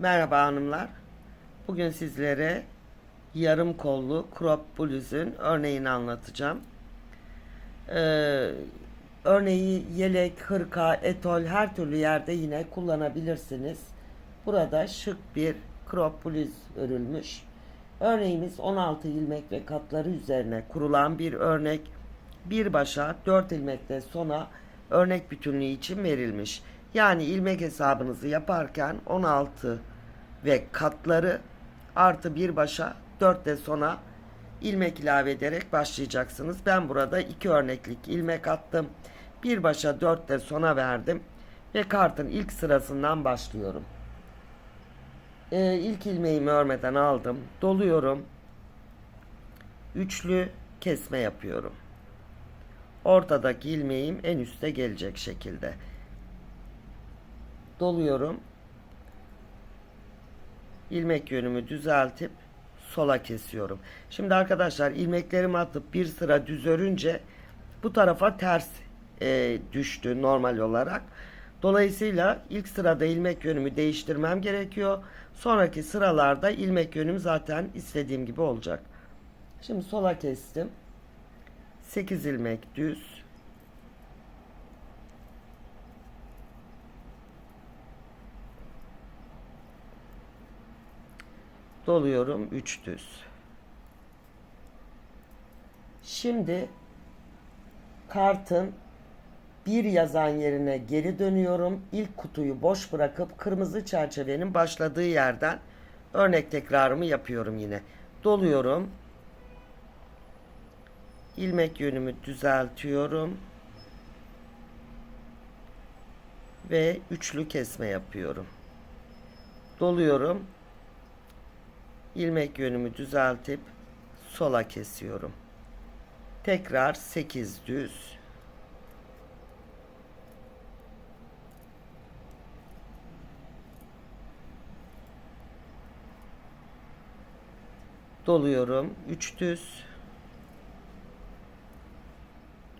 Merhaba hanımlar. Bugün sizlere yarım kollu crop bluzun örneğini anlatacağım. Ee, örneği yelek, hırka, etol her türlü yerde yine kullanabilirsiniz. Burada şık bir crop bluz örülmüş. Örneğimiz 16 ilmek ve katları üzerine kurulan bir örnek. Bir başa 4 ilmekle sona örnek bütünlüğü için verilmiş. Yani ilmek hesabınızı yaparken 16 ve katları artı bir başa 4 de sona ilmek ilave ederek başlayacaksınız. Ben burada iki örneklik ilmek attım. Bir başa 4 de sona verdim ve kartın ilk sırasından başlıyorum. Ee, ilk ilmeğimi örmeden aldım. Doluyorum. Üçlü kesme yapıyorum. Ortadaki ilmeğim en üste gelecek şekilde. Doluyorum. İlmek yönümü düzeltip sola kesiyorum. Şimdi arkadaşlar ilmeklerimi atıp bir sıra düz örünce bu tarafa ters e, düştü normal olarak. Dolayısıyla ilk sırada ilmek yönümü değiştirmem gerekiyor. Sonraki sıralarda ilmek yönüm zaten istediğim gibi olacak. Şimdi sola kestim. 8 ilmek düz. Doluyorum 3 düz. Şimdi kartın bir yazan yerine geri dönüyorum. İlk kutuyu boş bırakıp kırmızı çerçevenin başladığı yerden örnek tekrarımı yapıyorum yine. Doluyorum. ilmek yönümü düzeltiyorum. Ve üçlü kesme yapıyorum. Doluyorum. İlmek yönümü düzeltip sola kesiyorum. Tekrar 8 düz. doluyorum 3 düz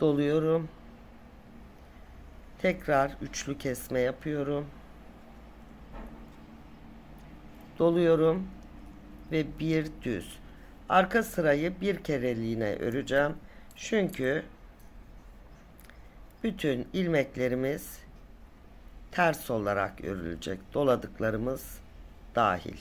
doluyorum tekrar üçlü kesme yapıyorum doluyorum ve bir düz. Arka sırayı bir kereliğine öreceğim. Çünkü bütün ilmeklerimiz ters olarak örülecek. Doladıklarımız dahil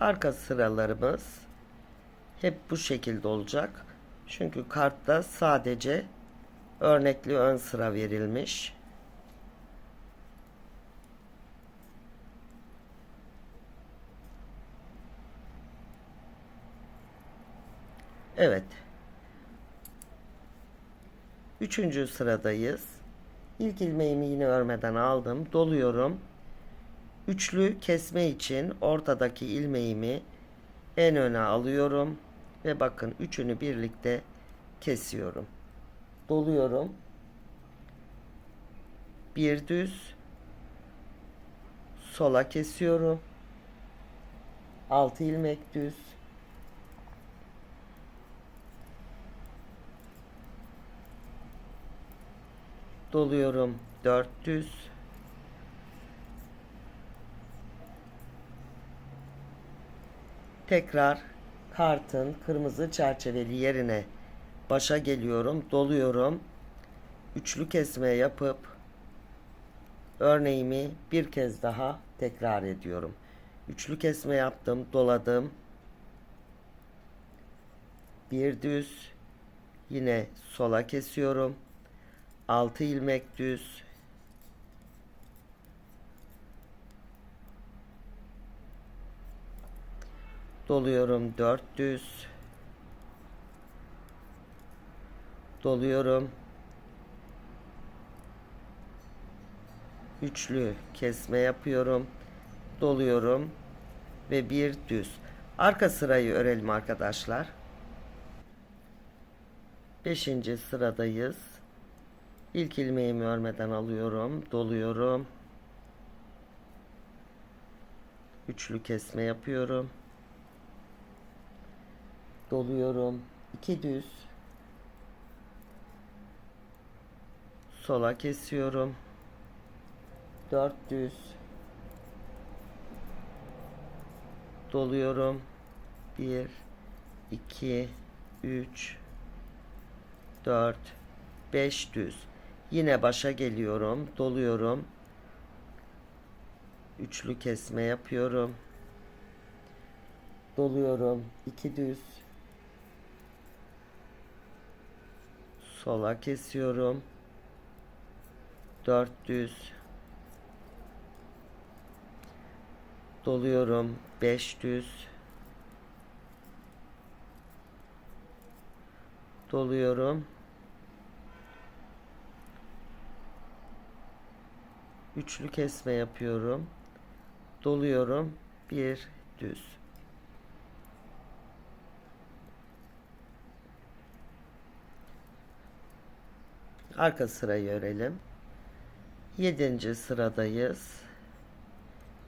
Arka sıralarımız hep bu şekilde olacak. Çünkü kartta sadece örnekli ön sıra verilmiş. Evet. Üçüncü sıradayız. İlk ilmeğimi yine örmeden aldım. Doluyorum. Üçlü kesme için ortadaki ilmeğimi en öne alıyorum ve bakın üçünü birlikte kesiyorum. Doluyorum. Bir düz sola kesiyorum. Altı ilmek düz. Doluyorum. Dört düz. Tekrar kartın kırmızı çerçeveli yerine başa geliyorum, doluyorum. Üçlü kesme yapıp örneğimi bir kez daha tekrar ediyorum. Üçlü kesme yaptım, doladım. Bir düz yine sola kesiyorum. 6 ilmek düz doluyorum 4 düz doluyorum üçlü kesme yapıyorum doluyorum ve bir düz. Arka sırayı örelim arkadaşlar. Beşinci sıradayız. İlk ilmeğimi örmeden alıyorum, doluyorum. Üçlü kesme yapıyorum. Doluyorum. iki düz. Sola kesiyorum. Dört düz. Doluyorum. Bir, iki, üç, dört, beş düz. Yine başa geliyorum. Doluyorum. Üçlü kesme yapıyorum. Doluyorum. iki düz. Sola kesiyorum. Dört düz. Doluyorum. Beş düz. Doluyorum. Üçlü kesme yapıyorum. Doluyorum. Bir düz. Arka sırayı örelim. Yedinci sıradayız.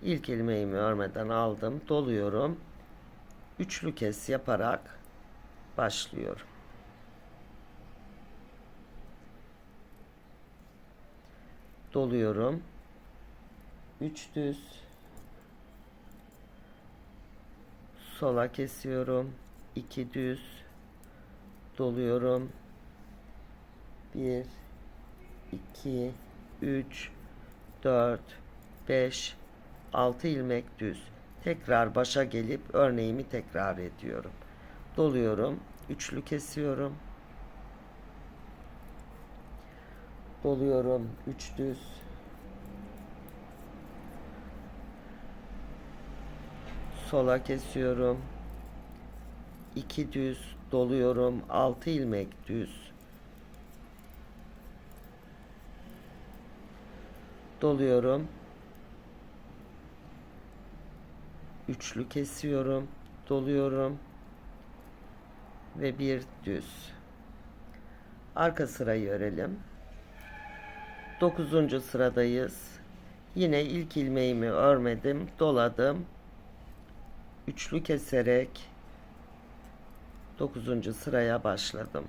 İlk ilmeğimi örmeden aldım. Doluyorum. Üçlü kes yaparak başlıyorum. Doluyorum. Üç düz. Sola kesiyorum. iki düz. Doluyorum. Bir, iki, üç, dört, beş, 6 ilmek düz. Tekrar başa gelip örneğimi tekrar ediyorum. Doluyorum. Üçlü kesiyorum. Doluyorum. Üç düz. Sola kesiyorum. 2 düz doluyorum. 6 ilmek düz. Doluyorum. üçlü kesiyorum, doluyorum ve bir düz. Arka sırayı örelim. Dokuzuncu sıradayız. Yine ilk ilmeğimi örmedim, doladım. Üçlü keserek dokuzuncu sıraya başladım.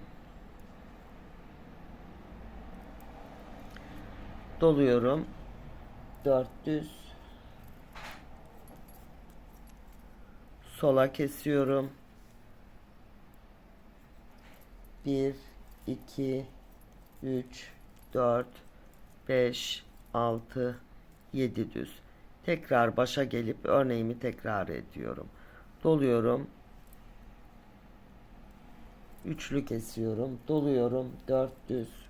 Doluyorum. Dört düz sola kesiyorum. 1 2 3 4 5 6 7 düz. Tekrar başa gelip örneğimi tekrar ediyorum. Doluyorum. Üçlü kesiyorum. Doluyorum. 4 düz.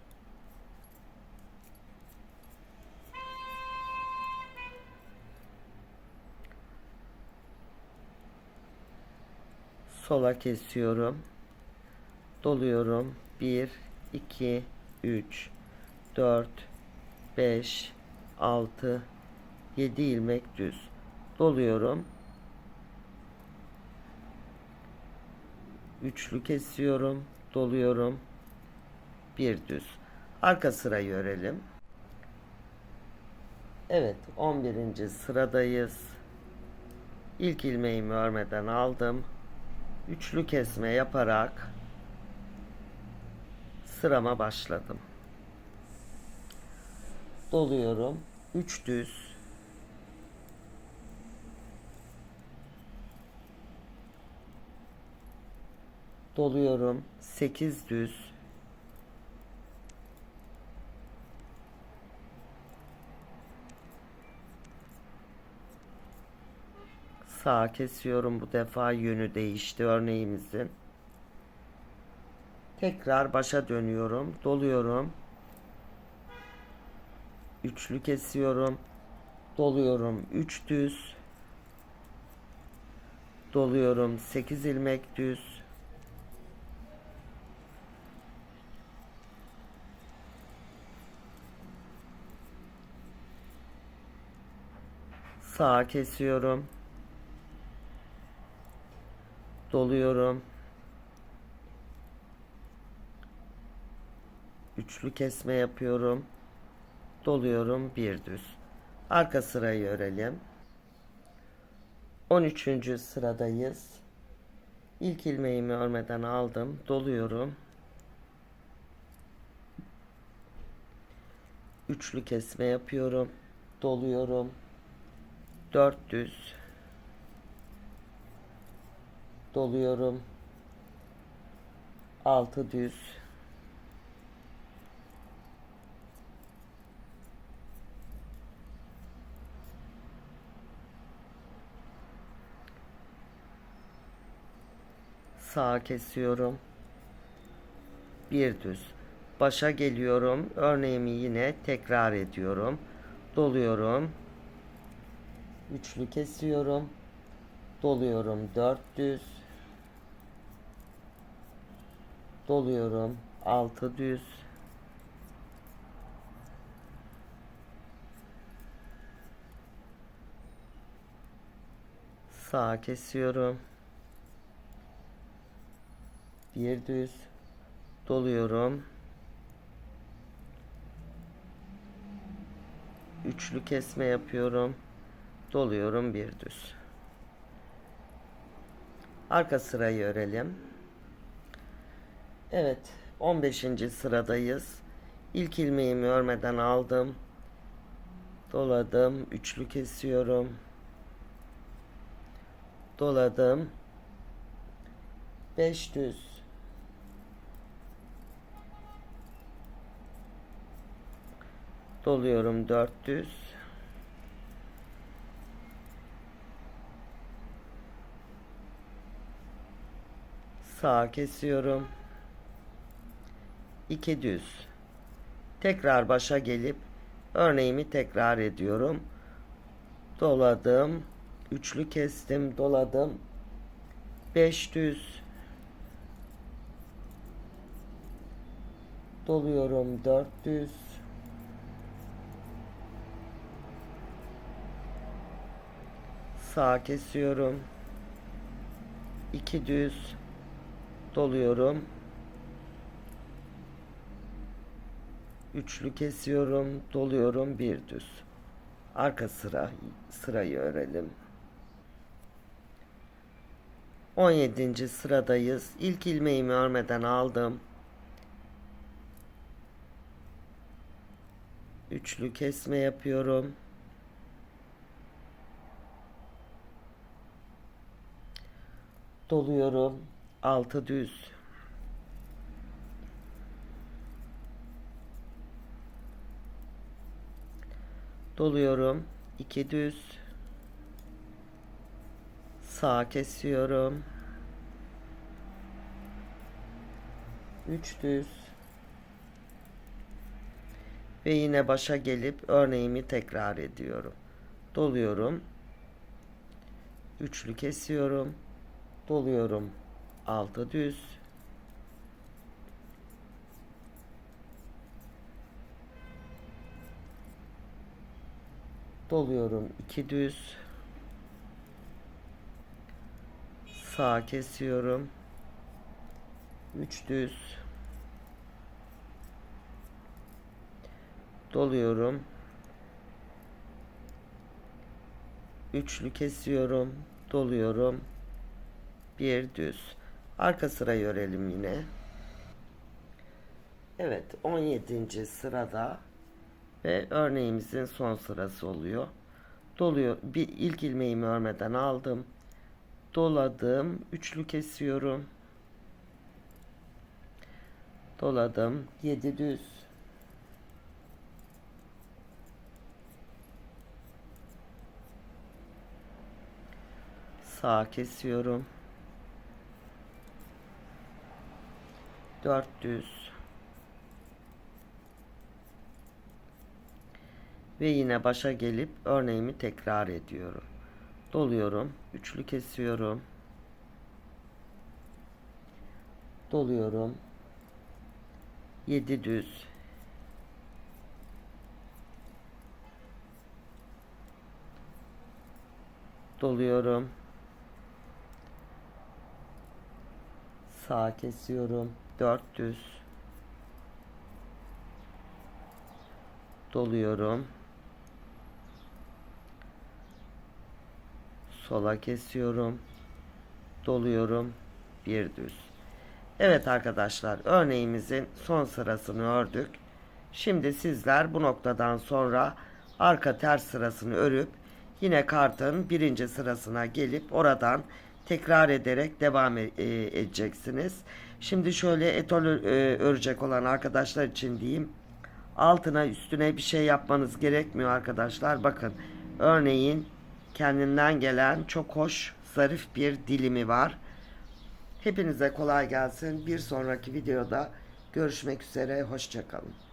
Sola kesiyorum. Doluyorum. 1 2 3 4 5 6 7 ilmek düz. Doluyorum. Üçlü kesiyorum. Doluyorum. Bir düz. Arka sırayı örelim. Evet 11. sıradayız. İlk ilmeğimi örmeden aldım üçlü kesme yaparak sırama başladım. Doluyorum. 3 düz. Doluyorum. 8 düz. Sağa kesiyorum bu defa yönü değişti örneğimizin. Tekrar başa dönüyorum. Doluyorum. Üçlü kesiyorum. Doluyorum. Üç düz. Doluyorum. Sekiz ilmek düz. Sağa kesiyorum Doluyorum. Üçlü kesme yapıyorum. Doluyorum bir düz. Arka sırayı örelim. 13. sıradayız. İlk ilmeğimi örmeden aldım. Doluyorum. Üçlü kesme yapıyorum. Doluyorum. 4 düz. Doluyorum. 6 düz. Sağa kesiyorum. Bir düz. Başa geliyorum. Örneğimi yine tekrar ediyorum. Doluyorum. Üçlü kesiyorum. Doluyorum. Dört düz. Doluyorum. Altı düz. Sağa kesiyorum. Bir düz. Doluyorum. Üçlü kesme yapıyorum. Doluyorum bir düz. Arka sırayı örelim. Evet, 15. sıradayız. İlk ilmeğimi örmeden aldım. Doladım, üçlü kesiyorum. Doladım. 5 düz. Doluyorum 4 düz. Sağa kesiyorum. 2 düz. Tekrar başa gelip örneğimi tekrar ediyorum. Doladım. Üçlü kestim, doladım. 5 düz. Doluyorum 4 düz. Sağa kesiyorum. 2 düz doluyorum. Üçlü kesiyorum, doluyorum bir düz. Arka sıra sırayı örelim. 17. sıradayız. İlk ilmeğimi örmeden aldım. Üçlü kesme yapıyorum. Doluyorum. Altı düz. Doluyorum. iki düz. Sağ kesiyorum. Üç düz. Ve yine başa gelip örneğimi tekrar ediyorum. Doluyorum. Üçlü kesiyorum. Doluyorum. Altı düz. Doluyorum. iki düz. Sağ kesiyorum. Üç düz. Doluyorum. Üçlü kesiyorum. Doluyorum. Bir düz. Arka sırayı örelim yine. Evet 17. sırada ve örneğimizin son sırası oluyor. Doluyor. Bir ilk ilmeğimi örmeden aldım. Doladım. Üçlü kesiyorum. Doladım. 7 düz. Sağ kesiyorum. 400 ve yine başa gelip örneğimi tekrar ediyorum. Doluyorum, üçlü kesiyorum. Doluyorum. 7 düz. Doluyorum. Sağa kesiyorum. 4 düz. Doluyorum. Sola kesiyorum. Doluyorum. Bir düz. Evet arkadaşlar örneğimizin son sırasını ördük. Şimdi sizler bu noktadan sonra arka ters sırasını örüp yine kartın birinci sırasına gelip oradan tekrar ederek devam e- e- edeceksiniz. Şimdi şöyle etol e, örecek olan arkadaşlar için diyeyim. Altına üstüne bir şey yapmanız gerekmiyor arkadaşlar. Bakın örneğin kendinden gelen çok hoş zarif bir dilimi var. Hepinize kolay gelsin. Bir sonraki videoda görüşmek üzere. Hoşçakalın.